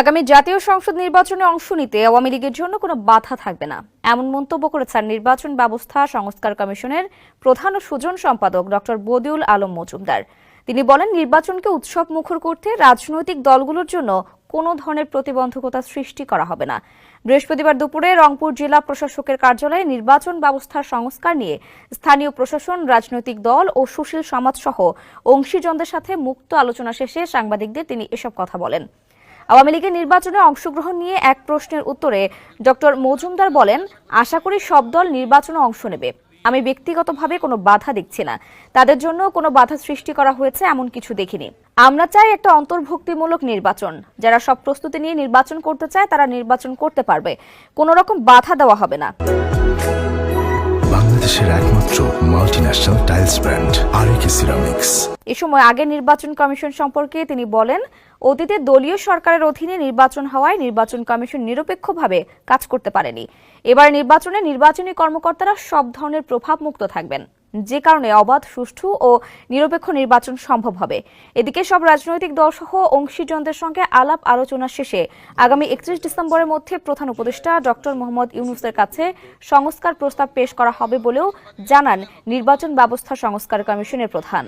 আগামী জাতীয় সংসদ নির্বাচনে অংশ নিতে আওয়ামী লীগের জন্য কোনো বাধা থাকবে না। এমন মন্তব্য করেছেন নির্বাচন ব্যবস্থা সংস্কার কমিশনের প্রধান ও সুজন সম্পাদক ডক্টর বদিউল আলম মজুমদার। তিনি বলেন, নির্বাচনকে উৎসব মুখর করতে রাজনৈতিক দলগুলোর জন্য কোনো ধরনের প্রতিবন্ধকতা সৃষ্টি করা হবে না। বৃহস্পতিবার দুপুরে রংপুর জেলা প্রশাসকের কার্যালয়ে নির্বাচন ব্যবস্থার সংস্কার নিয়ে স্থানীয় প্রশাসন, রাজনৈতিক দল ও সুশীল সমাজসহ অংশীজনদের সাথে মুক্ত আলোচনা শেষে সাংবাদিকদের তিনি এসব কথা বলেন। আওয়ামী লীগের নির্বাচনে অংশগ্রহণ নিয়ে এক প্রশ্নের উত্তরে ডক্টর মজুমদার বলেন, আশা করি সব দল নির্বাচনে অংশ নেবে। আমি ব্যক্তিগতভাবে কোনো বাধা দেখছি না। তাদের জন্য কোনো বাধা সৃষ্টি করা হয়েছে এমন কিছু দেখিনি। আমরা চাই একটা অন্তর্ভুক্তিমূলক নির্বাচন। যারা সব প্রস্তুতি নিয়ে নির্বাচন করতে চায়, তারা নির্বাচন করতে পারবে। কোনো রকম বাধা দেওয়া হবে না। বাংলাদেশের একমাত্র multinational tiles brand RAK ceramics এ সময় আগে নির্বাচন কমিশন সম্পর্কে তিনি বলেন, অতীতে দলীয় সরকারের অধীনে নির্বাচন হওয়ায় নির্বাচন কমিশন নিরপেক্ষভাবে কাজ করতে পারেনি। এবার নির্বাচনে নির্বাচনী কর্মকর্তারা সব ধরনের প্রভাব মুক্ত থাকবেন। যে কারণে অবাধ, সুষ্ঠু ও নিরপেক্ষ নির্বাচন সম্ভব হবে। এদিকে সব রাজনৈতিক দলসহ অংশীজনদের সঙ্গে আলাপ আলোচনা শেষে আগামী একত্রিশ ডিসেম্বরের মধ্যে প্রধান উপদেষ্টা ডক্টর মোহাম্মদ ইউনুসের কাছে সংস্কার প্রস্তাব পেশ করা হবে বলেও জানান নির্বাচন ব্যবস্থা সংস্কার কমিশনের প্রধান।